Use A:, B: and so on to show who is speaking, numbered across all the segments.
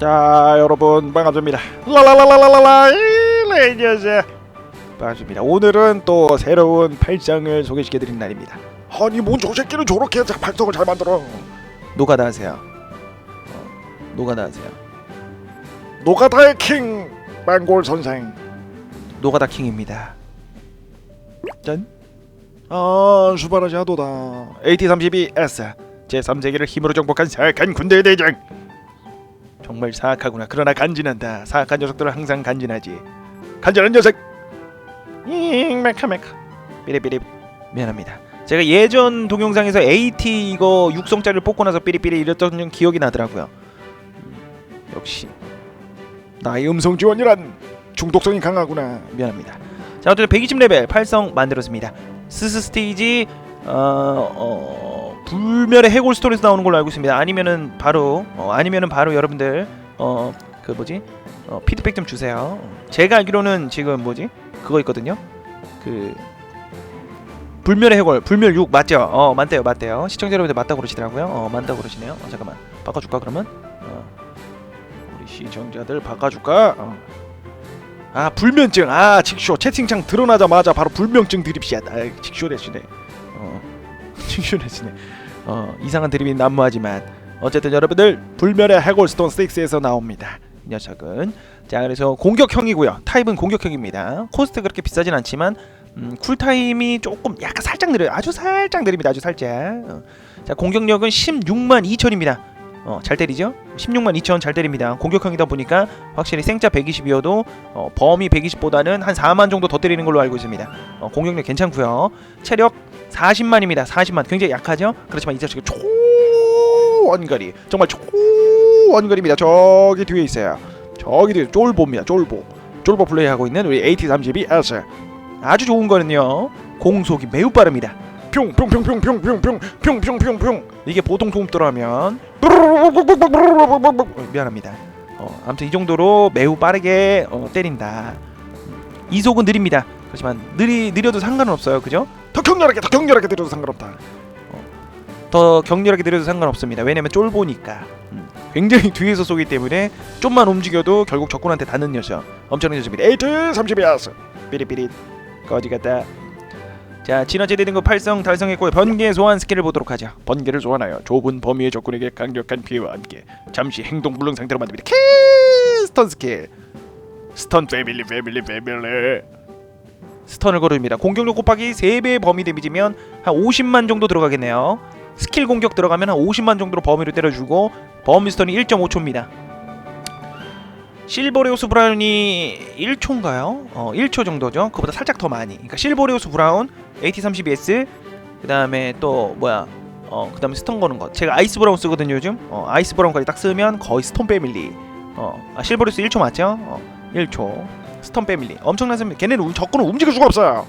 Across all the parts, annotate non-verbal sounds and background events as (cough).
A: 자 여러분 반갑습니다. 라라라라라라 레이저즈. 반갑습니다. 오늘은 또 새로운 발상을 소개시켜드린 날입니다.
B: 아니 뭔저 새끼는 저렇게 발성을 잘 만들어?
A: 노가다 하세요. 어, 노가다 하세요.
B: 노가다의 킹 망골 선생.
A: 노가다 킹입니다. 짠.
B: 아 수바라지 하도다.
A: AT-32S 제3세기를 힘으로 정복한 사악한 군대 대장 정말 사악하구나. 그러나 간지난다. 사악한 녀석들은 항상 간지나지. 간지난 녀석. 잉 메카 메카. 삐리삐리. 미안합니다. 제가 예전 동영상에서 AT 이거 육성짜리를 뽑고 나서 삐리삐리 이랬던 기억이 나더라고요. 음, 역시
B: 나의 음성 지원이란 중독성이 강하구나.
A: 미안합니다. 자 어쨌든 120레벨 팔성 만들었습니다. 스스 스테이지 어, 어 불멸의 해골 스토리에서 나오는 걸로 알고 있습니다. 아니면은 바로 어, 아니면은 바로 여러분들 어 그 뭐지? 어, 피드백 좀 주세요. 제가 알기로는 지금 뭐지? 그거 있거든요. 그 불멸의 해골 불멸 6 맞죠? 어 맞대요 맞대요. 시청자 여러분들 맞다고 그러시더라고요. 어 맞다고 그러시네요. 어, 잠깐만. 바꿔줄까 그러면? 어. 우리 시청자들 바꿔줄까? 어. 아 불면증. 아 직쇼. 채팅창 드러나자마자 바로 불면증 드립시야 아 직쇼 대신에 어 대신에 어 이상한 드립이 난무하지만 어쨌든 여러분들 불멸의 해골스톤 6에서 나옵니다 이 녀석은 자 그래서 공격형이고요 타입은 공격형입니다 코스트 그렇게 비싸진 않지만 음, 쿨타임이 조금 약간 살짝 느려요 아주 살짝 느립니다 아주 살짝 어. 자 공격력은 16만 2천입니다 어, 잘 때리죠? 16만 2천 잘 때립니다. 공격형이다 보니까 확실히 생자 120이어도 어, 범위 120보다는 한 4만 정도 더 때리는 걸로 알고 있습니다. 어, 공격력 괜찮고요. 체력 40만입니다. 40만 굉장히 약하죠? 그렇지만 이 자식은 초원거리 정말 초원거리입니다. 저기 뒤에 있어요. 저기 뒤에 쫄보입니다. 쫄보 쫄보 플레이하고 있는 우리 AT32S 아주 좋은 거는요 공속이 매우 빠릅니다.
B: 평평평평평평평평평평
A: 이게 보통 소음도라면 어, 미안합니다. 어, 아무튼 이 정도로 매우 빠르게 어, 때린다. 이속은 느립니다. 그렇지만 느리 느려도 상관은 없어요. 그죠?
B: 더 격렬하게 더 격렬하게 들어도 상관없다
A: 더 격렬하게 느려도 상관없습니다. 왜냐면 쫄보니까. 음, 굉장히 (laughs) 뒤에서 쏘기 때문에 좀만 움직여도 결국 적군한테 닿는 녀석. 엄청난 녀석입니다. 에이,
B: 에이트 32S
A: 삐릿삐릿 거지 같다. 자 진화제 등급 활성 달성했고요. 번개 소환 스킬을 보도록 하죠. 번개를 소환하여 좁은 범위의 적군에게 강력한 피해와 함께 잠시 행동 불능 상태로 만듭니다. 키 스턴 스킬. 스턴 패밀리 패밀리 패밀리. 스턴을 걸습니다. 공격력 곱하기 3배의 범위 데미지면 한 50만 정도 들어가겠네요. 스킬 공격 들어가면 한 50만 정도로 범위를 때려주고 범위 스턴이 1.5초입니다. 실버레오스 브라운이 1초인가요? 어, 1초 정도죠. 그보다 살짝 더 많이. 그러니까 실버레오스 브라운, AT32S, 그 다음에 또 뭐야? 어, 그 다음에 스턴 거는 거. 제가 아이스 브라운 쓰거든요, 요즘. 어, 아이스 브라운까지 딱 쓰면 거의 스톤 패밀리. 어, 아, 실버레오스 1초 맞죠? 어, 1초. 스턴 패밀리. 엄청나습니다. 걔네는 움- 적군은 움직일 수가 없어요.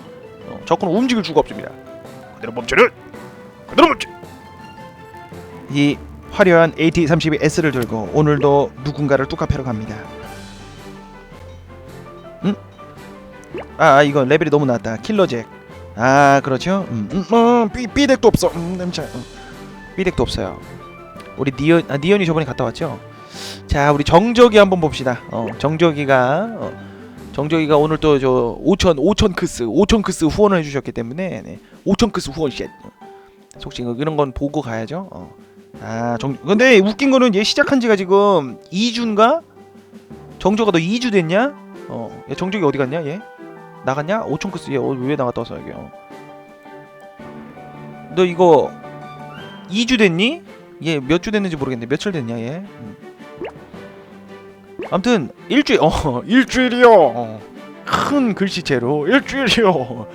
A: 어, 적군은 움직일 수가 없습니다.
B: 그대로 멈춰라 그대로 멈춰
A: 이 화려한 AT32S를 들고 오늘도 누군가를 뚜카페로 갑니다. 음? 아, 아 이거 레벨이 너무 낮다. 킬러잭. 아 그렇죠. 음, 음,
B: 음 삐, 삐덱도 없어 음 냄새 음.
A: 삐덱도 없어요. 우리 니언 아, 니언이 저번에 갔다 왔죠. 자 우리 정적이 한번 봅시다. 어, 정적이가 어, 정적이가 오늘 또 저 5천 5천 크스 5천 크스 후원을 해주셨기 때문에 네. 5천 크스 후원 쉣. 솔직히 이런 건 보고 가야죠. 어. 아, 정 근데 웃긴 거는 얘 시작한 지가 지금 2주인가? 정조가 너 2주 됐냐? 어. 얘 정조기 어디 갔냐, 얘? 나갔냐? 5천 크스 얘 어, 왜 나갔다 왔어, 여기. 어. 너 이거 2주 됐니? 얘 몇 주 됐는지 모르겠는데 며칠 됐냐, 얘? 음. 아무튼 일주일 어, (laughs)
B: 일주일이요
A: 어. 큰 글씨체로
B: 일주일이요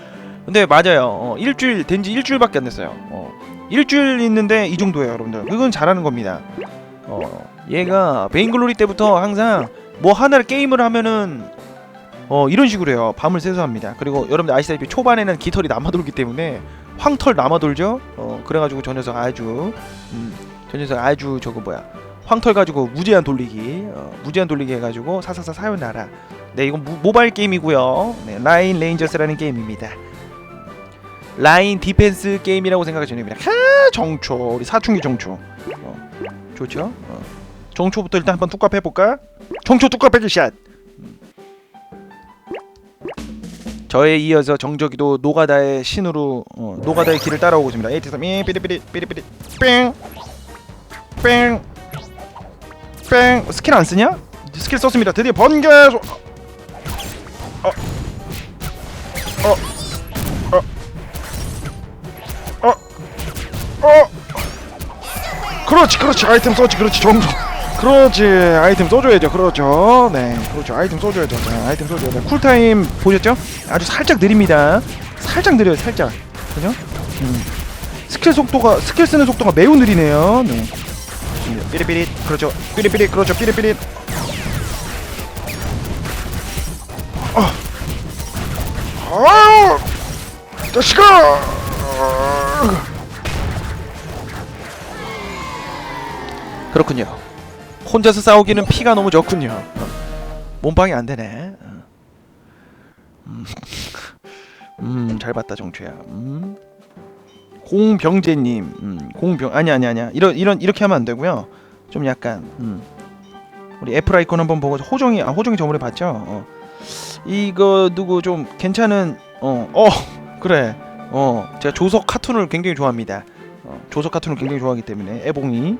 A: 근데 맞아요. 어, 일주일 된 지 일주일밖에 안 됐어요. 어, 일주일 있는데 이 정도예요, 여러분들. 그건 잘하는 겁니다. 어, 얘가 베인글로리 때부터 항상 뭐 하나를 게임을 하면은 어 이런 식으로 해요. 밤을 새서 합니다. 그리고 여러분들 아시다시피 초반에는 깃털이 남아돌기 때문에 황털 남아돌죠. 어 그래가지고 저 녀석 아주 음, 저 녀석 아주 저거 뭐야 황털 가지고 무제한 돌리기 어, 무제한 돌리기 해가지고 사사사 사요나라. 네 이건 무- 모바일 게임이고요. 네, 라인 레인저스라는 게임입니다. 라인 디펜스 게임이라고 생각하시면 됩니다. 하 정초 우리 사춘기 정초 어, 좋죠? 어, 정초부터 일단 한번 뚜까 해볼까?
B: 정초 뚜까 빼기 샷.
A: 저에 이어서 정적이도 노가다의 신으로 어, 노가다의 길을 따라오고 있습니다. 에이티삼 이 삐리삐리 삐리삐리 뺑 뺑. 뺑 스킬 안 쓰냐? 스킬 썼습니다. 드디어 번개 소... 어. 어. 어. 어. 어.
B: 그렇지 그렇지 아이템 써지 그렇지 정조. 그렇지 아이템 써줘야죠 그렇죠 네 그렇죠 아이템 써줘야죠 자, 아이템 써줘야 돼
A: 쿨타임 보셨죠? 아주 살짝 느립니다. 살짝 느려요, 살짝. 그죠? 음. 스킬 속도가 스킬 쓰는 속도가 매우 느리네요. 네. 삐리삐리 그렇죠. 삐리삐리 그렇죠. 삐리삐리.
B: 아유 자식아
A: 그렇군요. 혼자서 싸우기는 피가 너무 적군요. 어. 몸빵이 안 되네. 어. 음, 봤다 정초야. 음. 공병재님, 음, 공병 아니 아니 아니야. 이런 이런 이렇게 하면 안 되고요. 좀 약간 음. 우리 애플 아이콘 한번 보고 호정이 아 호정이 저번에 봤죠. 어. 이거 누구 좀 괜찮은 어, 어 (laughs) 그래. 어, 제가 조석 카툰을 굉장히 좋아합니다. 어, 조석 카툰을 굉장히 좋아하기 때문에 애봉이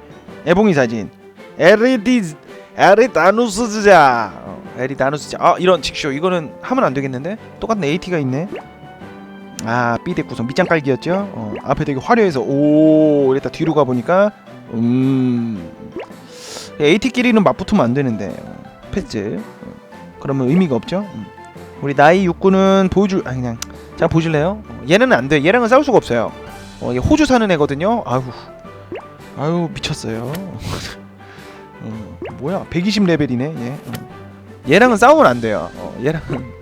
A: 애봉이 사진 에리디 에리다누스자 어, 에리다누스자 아 이런 직쇼 이거는 하면 안 되겠는데 똑같은 AT가 있네 아 B대 구성 밑장 깔기였죠 어, 앞에 되게 화려해서 오 이랬다 뒤로 가 보니까 음 AT끼리는 맞붙으면 안 되는데 어, 패스 어, 그러면 의미가 없죠 음. 우리 나이 육군은 보여줄 아 그냥 자 보실래요 어, 얘는 안돼 얘랑은 싸울 수가 없어요 어, 얘 호주 사는 애거든요 아유 아유 미쳤어요. (laughs) 어, 뭐야 120 레벨이네 얘. 어. 얘랑은 싸우면 안 돼요. 어, 얘랑은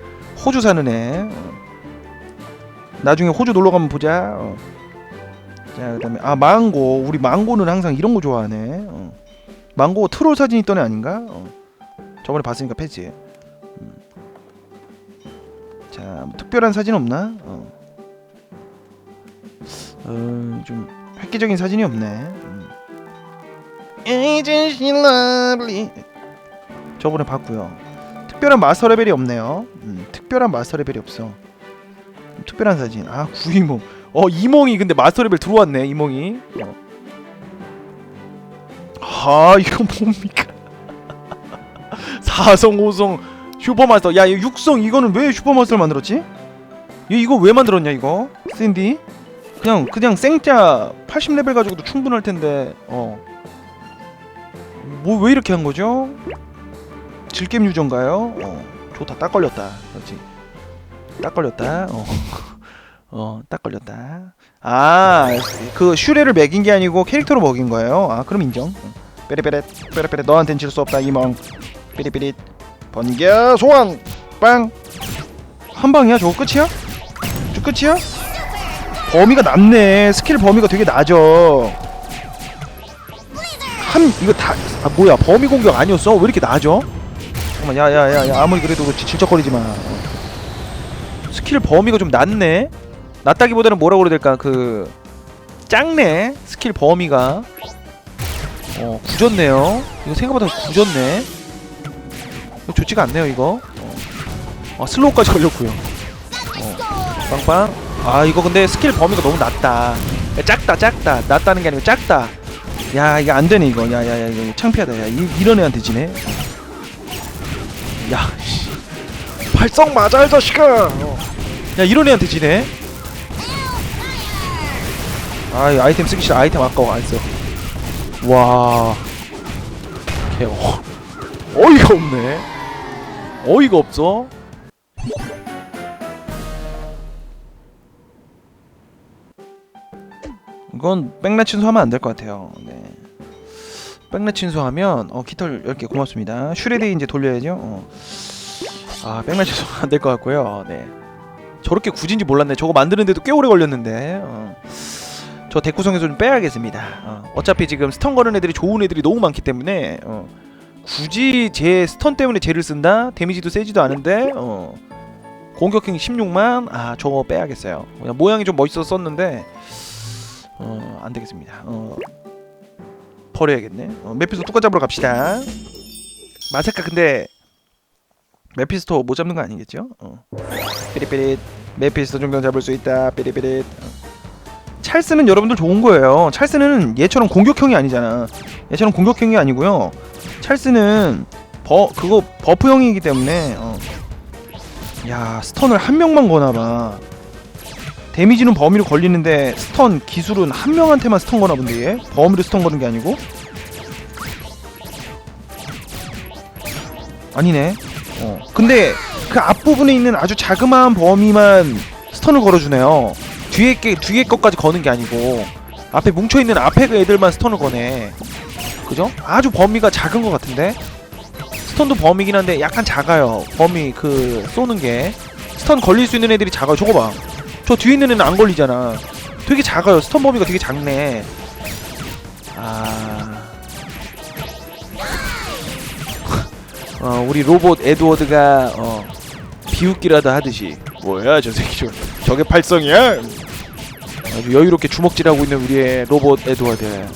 A: 호주 사는 애. 어. 나중에 호주 놀러 가면 보자. 어. 자 그다음에 아 망고 우리 망고는 항상 이런 거 좋아하네. 어. 망고 트롤 사진 있던 애 아닌가? 어. 저번에 봤으니까 패지. 음. 자 뭐 특별한 사진 없나? 어. 어, 좀 획기적인 사진이 없네. 음. Agent Lovely. 저번에 봤고요. 특별한 마스터 레벨이 없네요. 음, 특별한 마스터 레벨이 없어. 음, 특별한 사진. 아 구이몽. 어 이몽이 근데 마스터 레벨 들어왔네 이몽이. 어. 아 이거 뭡니까? (laughs) 사성 오성 슈퍼마스터. 야 이거 육성 이거는 왜 슈퍼마스터를 만들었지? 얘 이거 왜 만들었냐 이거? 샌디? 그냥 그냥 생짜 80레벨 가지고도 충분할 텐데 어. 뭐 왜 이렇게 한 거죠? 질겜 유저인가요? 어. 좋다. 딱 걸렸다. 그렇지. 딱 걸렸다. 어. (laughs) 어, 딱 걸렸다. 아, 그 슈레를 먹인 게 아니고 캐릭터로 먹인 거예요. 아, 그럼 인정. 빼레빼레 빼레빼레 너한텐 질 수 없다 이멍. 삐리삐리 번개 소환 빵. 한 방이야? 저거 끝이야? 저 끝이야? 범위가 낮네. 스킬 범위가 되게 낮어. 한 이거 다 아 뭐야 범위 공격 아니었어? 왜 이렇게 낮아? 잠깐만 야 야 야 야, 아무리 그래도 그렇지 질척거리지 마. 스킬 범위가 좀 낮네. 낮다기보다는 뭐라고 그래야 될까 그 작네 스킬 범위가. 어 굳었네요. 이거 생각보다 굳었네. 좋지가 않네요 이거. 어. 아 슬로우까지 걸렸고요. 어. 빵빵. 아 이거 근데 스킬 범위가 너무 낮다 야, 작다 작다 낮다는 게 아니고 작다 야 이거 안 되네 이거 야야야 이거 창피하다 야 이, 이런 애한테 지네 야, 씨.
B: 발성 맞아 이 자식아 어.
A: 야 이런 애한테 지네 아이 아이템 쓰기 싫어 아이템 아까워 안써 와 개어 어이가 없네 어이가 없어 이건 백라 친수하면 안 될 것 같아요. 네. 백라 친수하면 어 깃털 10개 고맙습니다. 슈레디 이제 돌려야죠. 어. 아 백라 친수 안될 것 같고요. 네. 저렇게 굳인지 몰랐네. 저거 만드는데도 꽤 오래 걸렸는데. 어. 저 대구성에서 좀 빼야겠습니다. 어. 어차피 지금 스턴 거는 애들이 좋은 애들이 너무 많기 때문에 어. 굳이 제 스턴 때문에 쟤를 쓴다? 데미지도 세지도 않은데 어. 공격행 16만 아 저거 빼야겠어요. 그냥 모양이 좀 멋있어서 썼는데 어, 안 되겠습니다. 어. 버려야겠네. 어, 메피스토 뚜껑 잡으러 갑시다. 마세카 근데 메피스토 못 잡는 거 아니겠죠? 어. 삐릿삐릿 메피스토 정도 잡을 수 있다. 삐릿삐릿. 어. 찰스는 여러분들 좋은 거예요. 찰스는 얘처럼 공격형이 아니잖아. 얘처럼 공격형이 아니고요. 찰스는 버 그거 버프형이기 때문에 어. 야 스턴을 한 명만 거나봐. 데미지는 범위로 걸리는데 스턴 기술은 한 명한테만 스턴 거나 본데 얘 범위로 스턴 거는 게 아니고 아니네. 어 근데 그 앞부분에 있는 아주 자그마한 범위만 스턴을 걸어주네요. 뒤에 게 뒤에 것까지 거는 게 아니고 앞에 뭉쳐 있는 앞에 그 애들만 스턴을 거네. 그죠? 아주 범위가 작은 것 같은데 스턴도 범위긴 한데 약간 작아요. 범위 그 쏘는 게 스턴 걸릴 수 있는 애들이 작아요. 저거 봐. 저 뒤에 있는 애는 안 걸리잖아. 되게 작아요. 스턴 범위가 되게 작네. 아. 어, 우리 로봇 에드워드가 어, 비웃기라도 하듯이 뭐야 저 새끼 저 저게 팔성이야? 아주 여유롭게 주먹질하고 있는 우리의 로봇 에드워드. 음.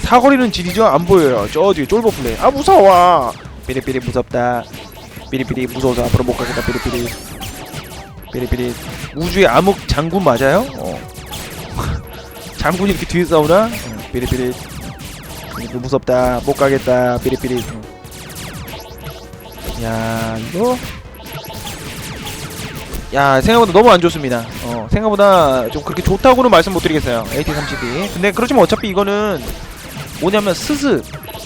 A: 사거리는 지리죠? 안 보여요. 저 뒤에 쫄보 플레이. 아 무서워. 삐리삐리 무섭다. 삐리삐리 무서워서 앞으로 못 가겠다. 삐리삐리. 삐리삐리. 우주의 암흑 장군 맞아요? 어. (laughs) 장군이 이렇게 뒤에 싸우나? 어, 삐리삐리. 무섭다. 못 가겠다. 삐리삐리. 어. 야 이거. 야 생각보다 너무 안 좋습니다. 어 생각보다 좀 그렇게 좋다고는 말씀 못 드리겠어요. AT32. 근데 그렇지만 어차피 이거는 뭐냐면 스스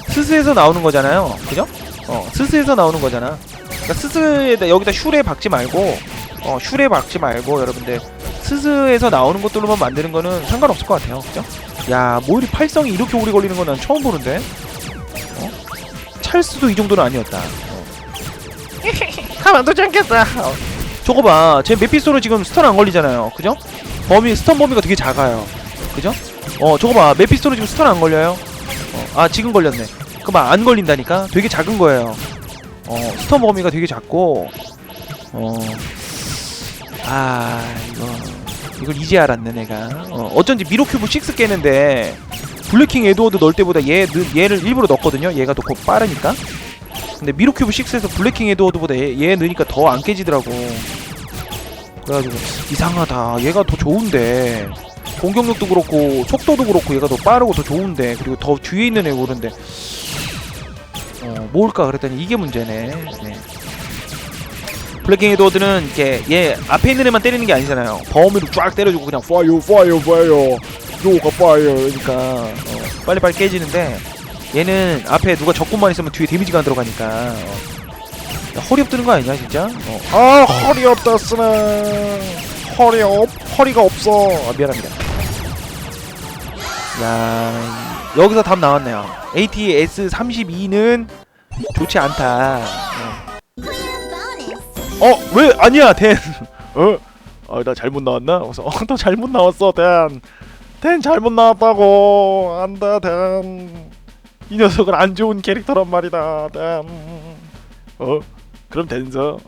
A: 스스에서 나오는 거잖아요. 그죠? 어 스스에서 나오는 거잖아. 그러니까 스스에다 여기다 슈레 박지 말고 어 슈레 박지 말고 여러분들 스스에서 나오는 것들로만 만드는 거는 상관없을 것 같아요. 그죠? 야 모일이 팔성이 이렇게 오래 걸리는 건 난 처음 보는데. 어? 찰스도 이 정도는 아니었다. 어. (laughs) 가만두지 않겠다. 어. 저거 봐. 제 메피소로 지금 스턴 안 걸리잖아요. 그죠? 범위 스턴 범위가 되게 작아요. 그죠? 어 저거 봐. 메피소로 지금 스턴 안 걸려요. 어, 아 지금 걸렸네. 그만 안 걸린다니까. 되게 작은 거예요. 어 스턴 범위가 되게 작고 어. 아 이거 이걸 이제 알았네 내가. 어, 어쩐지 미로큐브 6 깨는데 블랙킹 에드워드 넣을 때보다 얘 느- 얘를 일부러 넣었거든요. 얘가 더곧 빠르니까. 근데 미로큐브 6에서 블랙킹 에드워드보다 얘, 얘 넣으니까 더 안 깨지더라고. 그래가지고 이상하다. 얘가 더 좋은데 공격력도 그렇고 속도도 그렇고 얘가 더 빠르고 더 좋은데 그리고 더 뒤에 있는 애 오는데 어 뭘까 그랬더니 이게 문제네. 네. 블랙킹 에드워드는 이렇게 얘 앞에 있는 애만 때리는 게 아니잖아요. 범위로 쫙 때려주고 그냥 파이어 파이어 파이어 요가 파이어 그러니까 어, 빨리빨리 깨지는데 얘는 앞에 누가 적군만 있으면 뒤에 데미지가 안 들어가니까 어. 야, 허리 없드는 거 아니냐 진짜? 어.
B: 아 허리 없다 쓰네. 허리 없 허리가 없어.
A: 아, 미안합니다. 야 여기서 답 나왔네요. ATS 32는 좋지 않다. 어 왜 아니야 댄? 어? 아 나 잘못 나왔나? 그래서 어너 잘못 나왔어 댄. 댄 잘못 나왔다고 안돼 댄. 이 녀석은 안 좋은 캐릭터란 말이다 댄. 어? 그럼 댄서.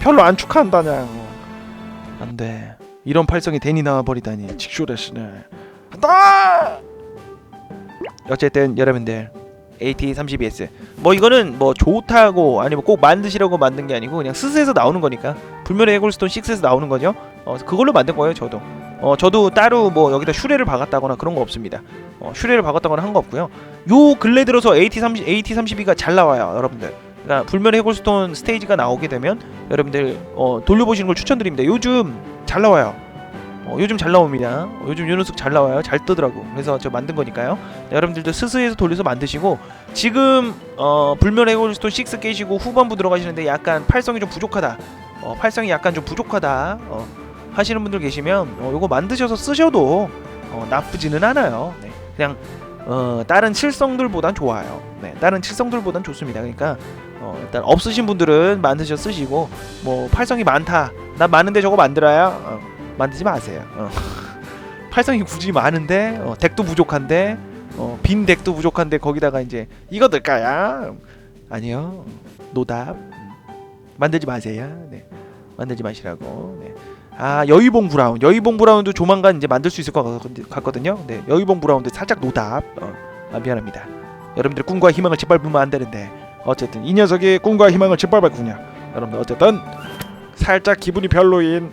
A: 별로 안 축하한다냐. 안돼. 이런 팔성이 댄이 나와버리다니 직쇼레스네. 한다. 어쨌든 여러분들 AT32S 뭐 이거는 뭐 좋다고 아니면 꼭 만드시라고 만든 게 아니고 그냥 스스에서 나오는 거니까 불멸의 해골스톤 6에서 나오는 거죠. 어 그걸로 만든 거예요 저도. 어 저도 따로 뭐 여기다 슈레를 박았다거나 그런 거 없습니다. 어 슈레를 박았다거나 한 거 없고요. 요 근래 들어서 AT30 AT32가 잘 나와요 여러분들. 그러니까 불멸의 해골스톤 스테이지가 나오게 되면 여러분들 어 돌려보시는 걸 추천드립니다. 요즘 잘 나와요. 어, 요즘 잘 나옵니다. 어, 요즘 요 녀석 잘 나와요. 잘 뜨더라고. 그래서 저 만든 거니까요. 네, 여러분들도 스스에서 돌려서 만드시고 지금 어, 불멸의 해골스톤 6 깨시고 후반부 들어가시는데 약간 팔성이 좀 부족하다. 어, 팔성이 약간 좀 부족하다. 어, 하시는 분들 계시면 어, 요거 만드셔서 쓰셔도 어, 나쁘지는 않아요. 네, 그냥 어, 다른 칠성들보단 좋아요. 네, 다른 칠성들보단 좋습니다. 그러니까 어, 일단 없으신 분들은 만드셔 쓰시고 뭐 팔성이 많다. 난 많은데 저거 만들어야 어, 만들지 마세요. 어. 팔성이 굳이 많은데 어, 덱도 부족한데 어, 빈 덱도 부족한데 거기다가 이제 이거 넣을까야? 아니요. 노답. 음. 만들지 마세요. 네. 만들지 마시라고. 네. 아 여의봉 브라운 여의봉 브라운도 조만간 이제 만들 수 있을 것 같- 같거든요 네 여의봉 브라운도 살짝 노답 어, 아 미안합니다 여러분들 꿈과 희망을 짓밟으면 안 되는데 어쨌든
B: 이 녀석이 꿈과 희망을 짓밟았군요. 여러분들 어쨌든 살짝 기분이 별로인